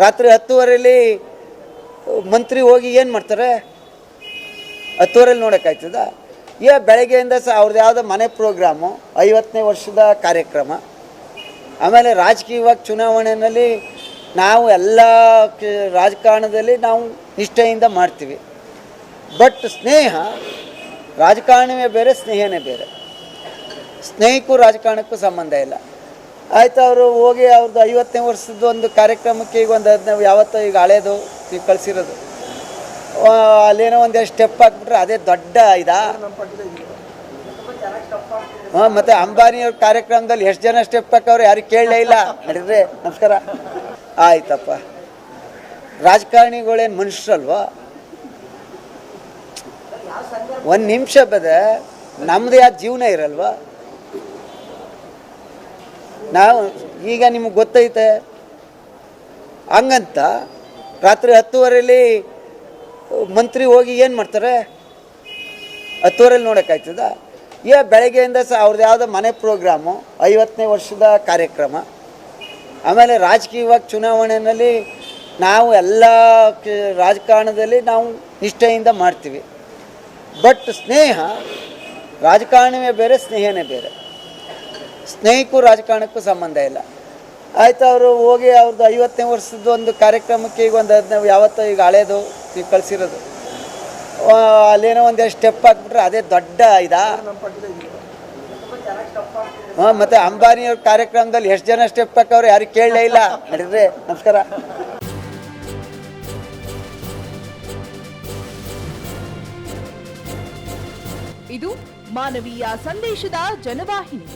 ರಾತ್ರಿ ಹತ್ತುವರೆಯಲ್ಲಿ ಮಂತ್ರಿ ಹೋಗಿ ಏನು ಮಾಡ್ತಾರೆ? ಹತ್ತುವರೆಯಲ್ಲಿ ನೋಡೋಕ್ಕಾಯ್ತದ ಏ ಬೆಳಗ್ಗೆಯಿಂದ ಸಹ ಅವ್ರದ್ದು ಯಾವುದೋ ಮನೆ ಪ್ರೋಗ್ರಾಮು, ಐವತ್ತನೇ ವರ್ಷದ ಕಾರ್ಯಕ್ರಮ. ಆಮೇಲೆ ರಾಜಕೀಯವಾಗಿ ಚುನಾವಣೆಯಲ್ಲಿ ನಾವು ಎಲ್ಲ ರಾಜಕಾರಣದಲ್ಲಿ ನಾವು ನಿಷ್ಠೆಯಿಂದ ಮಾಡ್ತೀವಿ. ಬಟ್ ಸ್ನೇಹ, ರಾಜಕಾರಣವೇ ಬೇರೆ, ಸ್ನೇಹನೇ ಬೇರೆ. ಸ್ನೇಹಕ್ಕೂ ರಾಜಕಾರಣಕ್ಕೂ ಸಂಬಂಧ ಇಲ್ಲ. ಆಯ್ತು, ಅವರು ಹೋಗಿ ಅವ್ರದ್ದು ಐವತ್ತನೇ ವರ್ಷದ ಒಂದು ಕಾರ್ಯಕ್ರಮಕ್ಕೆ ಈಗ ಒಂದು ಹದಿನೈದು, ಯಾವತ್ತೋ ಈಗ ಹಳೇದು ಈಗ ಕಳಿಸಿರೋದು. ಅಲ್ಲೇನೋ ಒಂದೆರಡು ಸ್ಟೆಪ್ ಹಾಕ್ಬಿಟ್ರೆ ಅದೇ ದೊಡ್ಡ ಇದಾ? ಹಾಂ, ಮತ್ತು ಅಂಬಾನಿಯವ್ರ ಕಾರ್ಯಕ್ರಮದಲ್ಲಿ ಎಷ್ಟು ಜನ ಸ್ಟೆಪ್ ಹಾಕವ್ರು ಯಾರು ಕೇಳಲೇ ಇಲ್ಲ. ನಡೀರಿ, ನಮಸ್ಕಾರ. ಆಯ್ತಪ್ಪ. ರಾಜಕಾರಣಿಗಳೇನು ಮನುಷ್ಯರಲ್ವಾ? ಒಂದು ನಿಮಿಷ ಬದ ನಮ್ಮದೇ ಯಾವ ಜೀವನ ಇರಲ್ವಾ? ನಾವು ಈಗ ನಿಮಗೆ ಗೊತ್ತೈತೆ. ಹಂಗಂತ ರಾತ್ರಿ ಹತ್ತುವರೆಯಲ್ಲಿ ಮಂತ್ರಿ ಹೋಗಿ ಏನು ಮಾಡ್ತಾರೆ? ಹತ್ತುವರೆಯಲ್ಲಿ ನೋಡೋಕ್ಕಾಯ್ತದ? ಏ ಬೆಳಗ್ಗೆಯಿಂದ ಸಹ ಅವ್ರದ್ದು ಯಾವುದೋ ಮನೆ ಪ್ರೋಗ್ರಾಮು ಐವತ್ತನೇ ವರ್ಷದ ಕಾರ್ಯಕ್ರಮ. ಆಮೇಲೆ ರಾಜಕೀಯವಾಗಿ ಚುನಾವಣೆಯಲ್ಲಿ ನಾವು ಎಲ್ಲ ರಾಜಕಾರಣದಲ್ಲಿ ನಾವು ನಿಷ್ಠೆಯಿಂದ ಮಾಡ್ತೀವಿ. ಬಟ್ ಸ್ನೇಹ, ರಾಜಕಾರಣವೇ ಬೇರೆ, ಸ್ನೇಹನೇ ಬೇರೆ. ಸ್ನೇಹಿಕ್ಕೂ ರಾಜಕಾರಣಕ್ಕೂ ಸಂಬಂಧ ಇಲ್ಲ. ಆಯ್ತು, ಅವರು ಹೋಗಿ ಅವ್ರದ್ದು ಐವತ್ತನೇ ವರ್ಷದ ಒಂದು ಕಾರ್ಯಕ್ರಮಕ್ಕೆ ಈಗ ಒಂದು ಹದಿನೈದು, ಯಾವತ್ತೋ ಈಗ ಹಳೇದು ಈಗ ಕಳಿಸಿರೋದು. ಅಲ್ಲೇನೋ ಒಂದೆರಡು ಸ್ಟೆಪ್ ಹಾಕ್ಬಿಟ್ರೆ ಅದೇ ದೊಡ್ಡ ಇದಾ? ಹಾಂ, ಮತ್ತು ಅಂಬಾನಿಯವ್ರ ಕಾರ್ಯಕ್ರಮದಲ್ಲಿ ಎಷ್ಟು ಜನ ಸ್ಟೆಪ್ ಹಾಕವ್ರು ಯಾರಿಗೆ ಕೇಳಲೇ ಇಲ್ಲ. ನಡೀರಿ, ನಮಸ್ಕಾರ. ಇದು ಮಾನವೀಯ ಸಂದೇಶದ ಜನವಾಹಿನಿ.